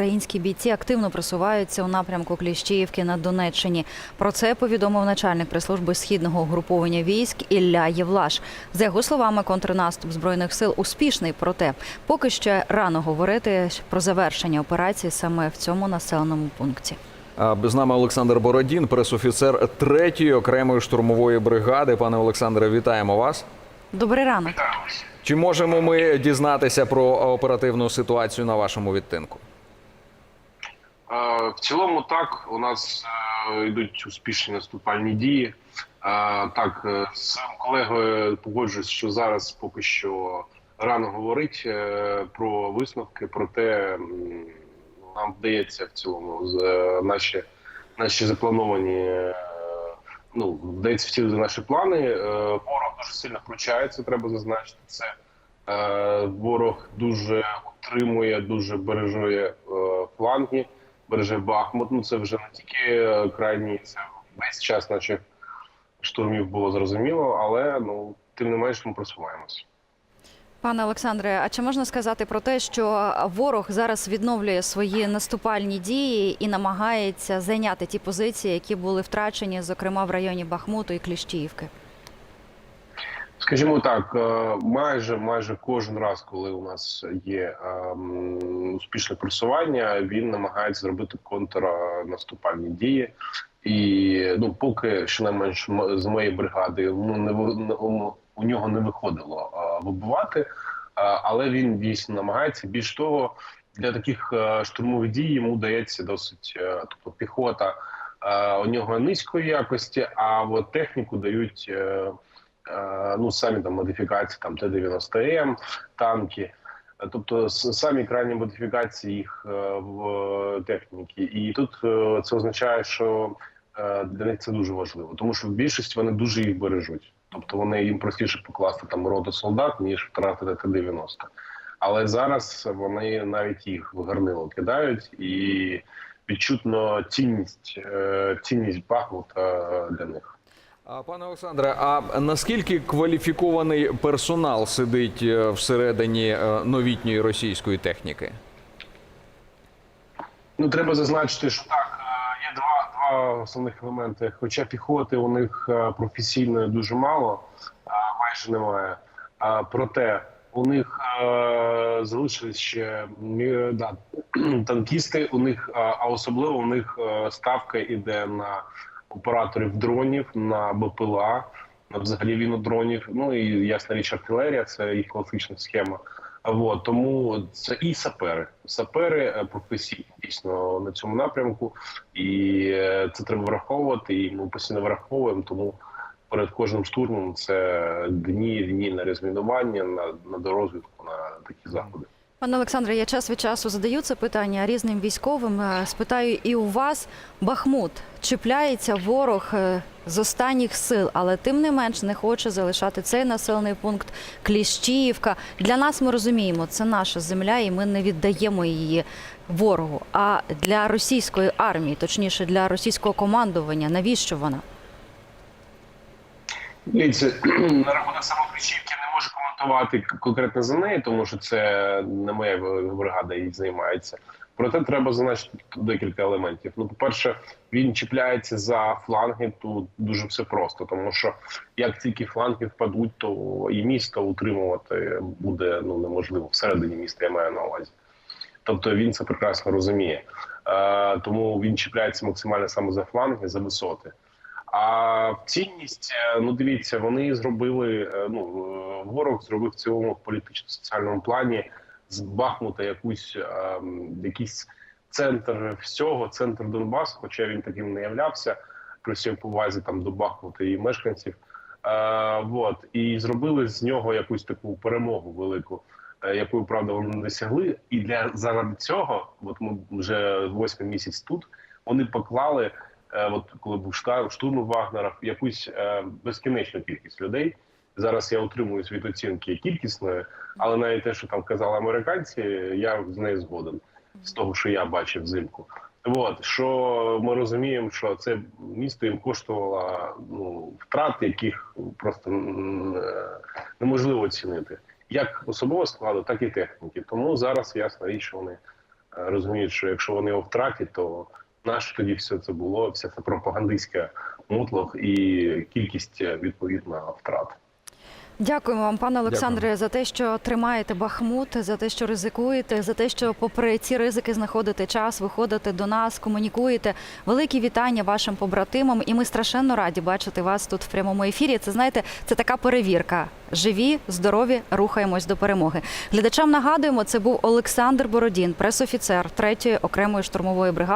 Українські бійці активно просуваються у напрямку Кліщіївки на Донеччині. Про це повідомив начальник прес-служби східного угруповання військ Ілля Євлаш. За його словами, контрнаступ збройних сил успішний. Проте поки ще рано говорити про завершення операції саме в цьому населеному пункті. А, З нами Олександр Бородін, пресофіцер 3-ї окремої штурмової бригади. Пане Олександре, вітаємо вас. Добрий ранок. Чи можемо ми дізнатися про оперативну ситуацію на вашому відтинку? В цілому, так у нас е, йдуть успішні наступальні дії. Так, е, з колегою погоджуюсь, що зараз поки що рано говорить е, про висновки, проте нам вдається в цілому наші, наші заплановані. Ну, вдається втілити наші плани. Ворог дуже сильно включається, треба зазначити це. Ворог дуже утримує, дуже береже е, фланги береже Бахмут. Ну це вже не тільки е, крайній, це весь час наших штурмів було зрозуміло, але ну тим не менш ми просуваємося. Пане Олександре, а чи можна сказати про те, що ворог зараз відновлює свої наступальні дії і намагається зайняти ті позиції, які були втрачені, зокрема в районі Бахмуту і Кліщіївки? Скажімо так, е, майже майже кожен раз, коли у нас є ем, успішне просування, він намагається зробити контрнаступальні дії. І ну, поки щонайменш м- з моєї бригади ну не у нього не виходило е, вибивати, е, але він дійсно намагається. Більш того, для таких е, штурмових дій йому дається досить, е, тобто піхота е, у нього низької якості, а от техніку дають. е, ну самі там модифікації, там Т-90М, танки. Е, Тобто самі крайні модифікації їх е, в техніці, і тут е, це означає, що е, для них це дуже важливо, тому що в більшості вони дуже їх бережуть. Тобто вони їм простіше покласти там роту солдат, ніж втратити Т-90. Але зараз вони навіть їх в гарнило кидають, і відчутно цінність, е, цінність Бахмута для них. Пане Олександре, а наскільки кваліфікований персонал сидить е, всередині е, новітньої російської техніки? Ну, треба зазначити, що так, е, є два, два основних елементи. Хоча піхоти у них професійної дуже мало, майже немає. Проте у них залишились ще да, танкісти. У них, а особливо у них ставка іде на операторів дронів, на БПЛА, на взагалі вінодронів. Ну і ясна річ, артилерія це їх класична схема. Вот, тому це і сапери. Сапери е, професійні дійсно на цьому напрямку, і е, це треба враховувати. І ми постійно враховуємо. Тому перед кожним штурмом це дні, дні на розмінування, на, на дорозвідку, на такі заходи. Пане Олександре, я час від часу задаю це питання різним військовим. Е, Спитаю і у вас, Бахмут, чіпляється ворог е, з останніх сил, але тим не менш не хоче залишати цей населений пункт Кліщіївка. Для нас ми розуміємо, це наша земля, і ми не віддаємо її ворогу. А для російської армії, точніше для російського командування, навіщо вона? Дивіться, на рахунок самоключівки коментувати конкретно за неї, тому що це не моя бригада їй займається. Проте треба зазначити декілька елементів. Ну, по-перше, він чіпляється за фланги. Тут дуже все просто, тому що як тільки фланги впадуть, то і місто утримувати буде ну неможливо всередині міста. Я маю на увазі. Тобто він це прекрасно розуміє, е, тому він чіпляється максимально саме за фланги, за висоти. А цінність, е, ну дивіться, вони зробили. е, Ну е, ворог зробив в цілому в політично-соціальному плані з Бахмута якусь якийсь центр всього, центр Донбасу, хоча він таким не являвся при всій повазі там до Бахмута і мешканців. Е, вот і зробили з нього якусь таку перемогу велику, якою правда вони не досягли. І для заради цього, от ми вже восьмий місяць тут, вони поклали. Е, От коли був штурм Вагнера, якусь е, безкінечну кількість людей. Зараз я утримуюсь від оцінки кількісної, але навіть те, що там казали американці, я з нею згоден з того, що я бачив взимку. От що ми розуміємо, що це місто їм коштувало ну втрат, яких просто е, неможливо оцінити, як особового складу, так і техніки. Тому зараз ясна річ, що вони розуміють, що якщо вони його втратять, то наше тоді все це було, вся ця пропагандистська мотлох і кількість е, відповідна втрат. Дякуємо вам, пане Олександре, за те, що тримаєте Бахмут, за те, що ризикуєте, за те, що, попри ці ризики, знаходите час, виходите до нас, комунікуєте. Великі вітання вашим побратимам, і ми страшенно раді бачити вас тут в прямому ефірі. Це знаєте, це така перевірка. Живі, здорові, рухаємось до перемоги. Глядачам нагадуємо, це був Олександр Бородін, пресофіцер 3-ї окремої штурмової бригади.